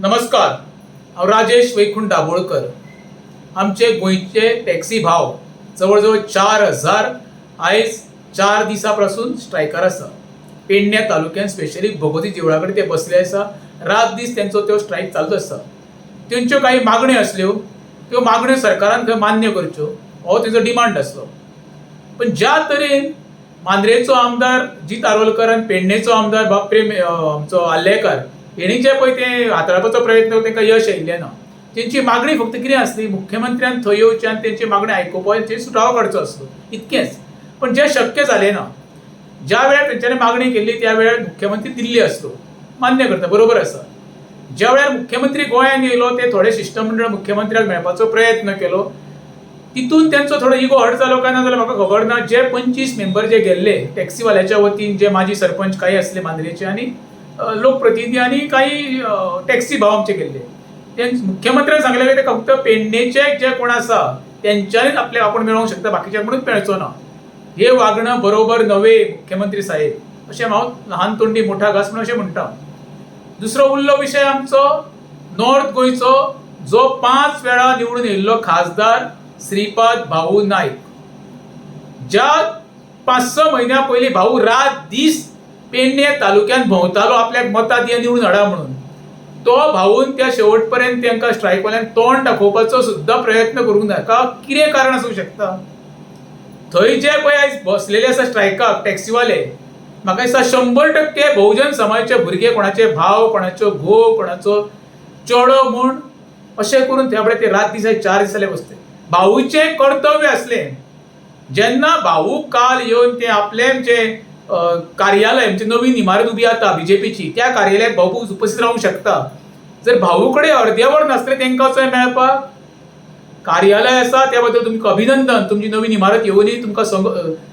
नमस्कार. हांव राजेश वैकुंठ दाबोळकर आमचे गोंयचे टॅक्सी भाव जवळ चार हजार आयज चार दिसां पासून स्ट्रायकार आसा पेडण्या तालुक्यात स्पेशली भगवती देवळा कडेन ते बसले आसा रात दीस त्यांचो त्यो स्ट्रायक चालूच आसा तेंच्यो काही मागण्यो आसल्यो त्यो मागण्यो सरकारान थंय मान्य करच्यो. हो तेजो डिमांड आसलो पण ज्या तरेन मांद्रेचो आमदार जीत आरोलकर आनी पेडणेचो आमदार बाब प्रेम आमचो आल्लेकर हेणी जे पळय ते हाताळपाचो प्रयत्न तांकां यश आयिल्लें ना? तेंची मागणी फक्त कितें आसली मुख्यमंत्र्यान थंय येवच्यान आनी तेंची मागणी आयकुपा तेंची सुटावो काडचो आसलो इतकेंच पण जें शक्य जालें ना ज्या वेळार तेंच्यांनी मागणी केल्ली त्या वेळार मुख्यमंत्री दिल्ली आसलो मान्य करता बरोबर आसा ज्या वेळार मुख्यमंत्री गोंयांत येयलो ते थोडे शिष्टमंडळ मुख्यमंत्र्याक मेळपाचो प्रयत्न केलो तितून त्यांचो थोडो इगो हट जालो काय ना जाल्यार म्हाका खबर ना जे पंचवीस मेंबर जे गेल्ले टॅक्सीवाल्याच्या वतीन जे माजी सरपंच काही असले मांद्रेचे आनी लोकप्रतिनिधी आणि काही टॅक्सी भाव आमचे केल्ले ते मुख्यमंत्र्यान की ते फक्त पेडणेचे जे कोण आसा तेंच्यांनीच आपले आपण मेळोवंक शकता बाकीच्या म्हणून मेळचो ना. हे वागणं बरोबर नवे मुख्यमंत्री साहेब. अशें हांव ल्हान तोंडी मोठा घास म्हणून अशें म्हणटा दुसरो उरलो विशय आमचो नॉर्थ गोंयचो जो पांच वेळा निवडून येयल्लो खासदार श्रीपाद भाऊ नायक ज्या पाच स म्हयन्या पयलीं भाऊ रात दीस पेडणे तालुक्यात भोंवतालो आपल्याक मतात दिया निवडून हाडा म्हणून. तो भाऊन त्या शेवट पर्यंत तांकां स्ट्रायकवाल्यांक तोंड दाखोवपाचो सुद्दां प्रयत्न करूंक ना का कितें कारण आसूंक शकता? थंय जे पळय आयज बसलेले आसा स्ट्रायकाक टॅक्सीवाले म्हाका दिसता शंबर टक्के बहुजन समाजाचे भुरगे कोणाचे भाव कोणाच्यो घोव कोणाचो चेडो म्हूण अशें करून त्या फुडें ते रात दिसा चार दिसाले जाले बसले. भाऊचें कर्तव्य आसलें जेन्ना भाऊ काल येवन ते आपलें जे कार्यालय म्हणजे नवीन इमारत उबी आता बीजेपीची त्या कार्यालयात भाऊ उपस्थित रावंक शकता. जर भाऊ कडेन अर्देवर नासले तांकां वचोन मेळपाक कार्यालय आसा त्या बद्दल तुमकां अभिनंदन. तुमची नवीन इमारत येवनी तुमकां सम-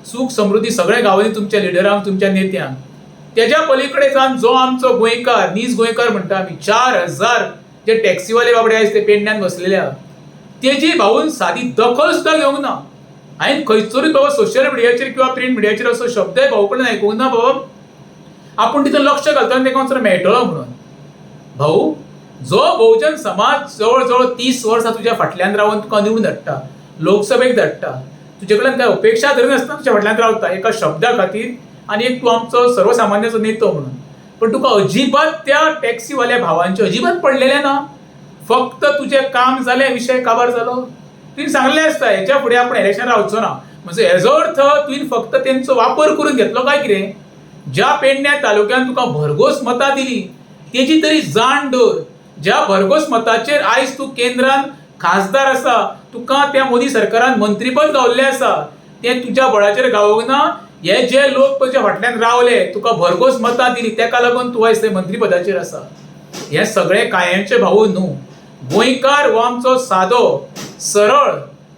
सुख समृद्धी सगळ्या गांवांनी तुमच्या लिडरांक तुमच्या नेत्यांक तेज्या पलीकडे जावन जो आमचो गोंयकार नीज गोंयकार म्हणटा आमी चार हजार जे टॅक्सीवाले बाबडे आयज ते पेडण्यान बसलेले आहा तेजी भाऊन सादी दखल सुद्दां घेवंक ना. हांवें खंयसरूच बाबा सोशल मिडियाचेर किंवा प्रिंट मिडियाचेर असो शब्दय भाऊ आयकूंक ना बाबा आपूण तितून लक्ष घालता आनी ताका वचून मेळटलो म्हणून. भाऊ जो बहुजन समाज जवळ जवळ तीस वर्सां तुज्या फाटल्यान रावन तुका निवडून धाडटा लोकसभेक धाडटा तुजे कडल्यान काय अपेक्षा धरनासतना तुज्या फाटल्यान रावता एका शब्दा खातीर आनी एक तूं आमचो सर्वसामान्याचो नेतो म्हणून. पण तुका अजिबात त्या टॅक्सीवाल्या भावांचे अजिबात पडलेले ना. फक्त तुजें काम जालें विशय काबार जालो तुवें सांगलें आसता हेच्या फुडें आपण इलेक्शन रावचो ना. म्हणजे हेजो अर्थ तुवें फक्त तेंचो वापर करून घेतलो. काय कितें ज्या पेडण्या तालुक्यान तुका भरघोस मतां दिली तेजी तरी जाण दवर ज्या भरघोस मताचेर आयज तूं केंद्रान खासदार आसा तुका त्या मोदी सरकारान मंत्रीपद गावल्लें आसा तें तुज्या बळाचेर गावोंक ना. हे जे लोक तुज्या फाटल्यान रावले तुका भरघोस मतां दिली तेका लागून तूं आयज ते मंत्रीपदाचेर आसा हे सगळे कायांचे भाऊ न्हू गोंयकार हो आमचो सादो. सरळ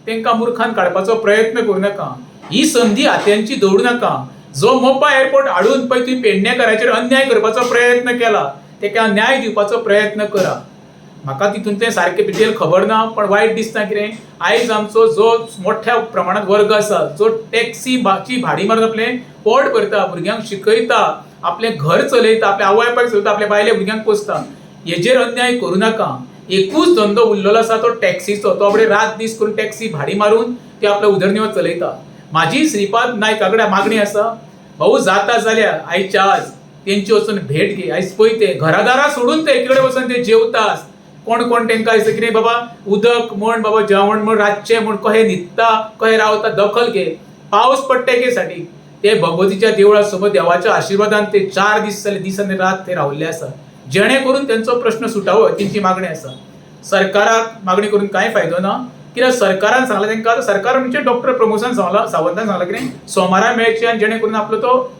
तांकां मुर्खान काडपाचो प्रयत्न करूं नाका. ही संधी हात्यांची दवरूं नाका. जो मोपा एअरपोर्ट हाडून पळय तुवें पेडणेकाराचेर अन्याय करपाचो प्रयत्न केला ताका न्याय दिवपाचो प्रयत्न करा. म्हाका तितून तें सारकें डिटेल खबर ना पण वायट दिसता कितें आयज आमचो जो मोठ्या प्रमाणांत वर्ग आसा जो टॅक्सी ची भाडी मारून आपलें पोट भरता भुरग्यांक शिकयता आपलें घर चलयता आपल्या आवय बापायक चलयता आपल्या बायल्या भुरग्यांक पोसता हेजेर अन्याय करूं नाका. एकूच धंदो उरलेलो आसा तो टॅक्सीचो तो आपले रात दीस करून टॅक्सी भाडी मारून ते आपलो उदरनिर्वाह चलयता म्हाजी श्रीपाद नायका कडेन मागणी आसा भाऊ जाता जाल्यार आयच्या आज. तेंची वचून भेट घे. आयज पळय ते घरादारा सोडून ते एकीकडे वचून ते जेवतात. कोण कोण तेंकां दिसता कितें बाबा? उदक म्हण बाबा जेवण म्हण रातचें म्हण कशें न्हिदता कहें रावता दखल घे. पावस पडटा एके साठी ते भगवतीच्या देवळा सोबत देवाच्या आशिर्वादान ते चार दीस जाले दीस आनी रात ते रावल्ले आसा जेणे करून त्यांचो प्रश्न सुटावो तेंची मागणी आसा सरकाराक मागणी करून कांय फायदो ना? कित्याक सरकारान सांगला तांकां सरकार म्हणजे डॉक्टर प्रमोशन सांगला सावंतान सांगला कितें सोमारा मेळचे आनी जेणे करून आपलो तो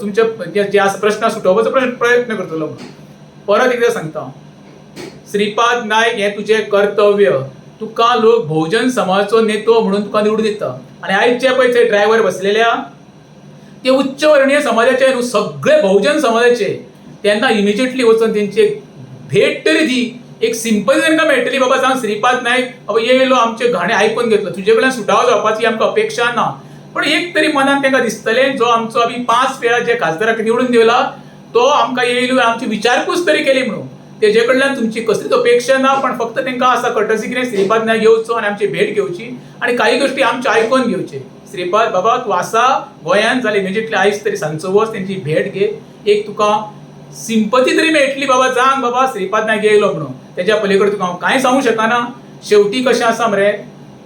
तुमचे जे- जे आसा प्रश्न सुटोवपाचो प्रश्न प्रयत्न करतलो परत एकदा सांगता. हांव. श्रीपाद नायक हे तुजें कर्तव्य. तुका लोक बहुजन समाजाचो नेतो म्हणून तुका निवडून दिता. आणि आयचे पळय थंय ड्रायव्हर बसलेले ते उच्चवर्णीय समाजाचे न्हू सगळे बहुजन समाजाचे. त्यांना इमिजिएटली वचून त्यांची एक भेट तरी दी. एक सिंपल तांकां मेळटली बाबा सांग श्रीपाद नायक बाबा येयलो आमचे गाणे आयकून घेतलो. तुजे कडल्यान सुटावो जावपाची आमकां अपेक्षा ना. पण एक तरी मनात तांकां दिसतलें जो आमचो आमी पांच वेळा जे खासदाराक निवडून दिला तो आमकां येयलो आमची विचारपूस तरी केली म्हणून. तेजे कडल्यान तुमची कसलीच अपेक्षा ना पण फक्त तांकां आसा कटसी कितें श्रीपाद नायक येवचो आनी आमची भेट घेवची आनी काही गोष्टी आमचे आयकून घेवचे श्रीपाद बाबा तूं आसा गोंयांत जाल्यार इमिजिएटली आयज तरी सांजचो वच तेंची भेट घे. एक तुका सिंपती तरी मेळटली बाबा जांग बाबा श्रीपाद नायक येयलो म्हणून तेज्या पलीकडे तुका हांव कांय सांगूं शकना शेवटी कशें आसा मरे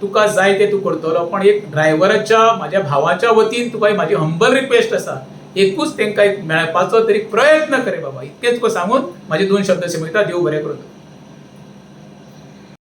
तुका जाय तें तूं करतलो पण एक ड्रायव्हराच्या म्हाज्या भावाच्या वतीन तुका म्हाजी हंबल रिक्वेस्ट आसा एकूच तांकां एक मेळपाचो तरी प्रयत्न करे बाबा. इतकेंच तुका सांगून म्हाजे दोन शब्द शिमयता देव बरें करूं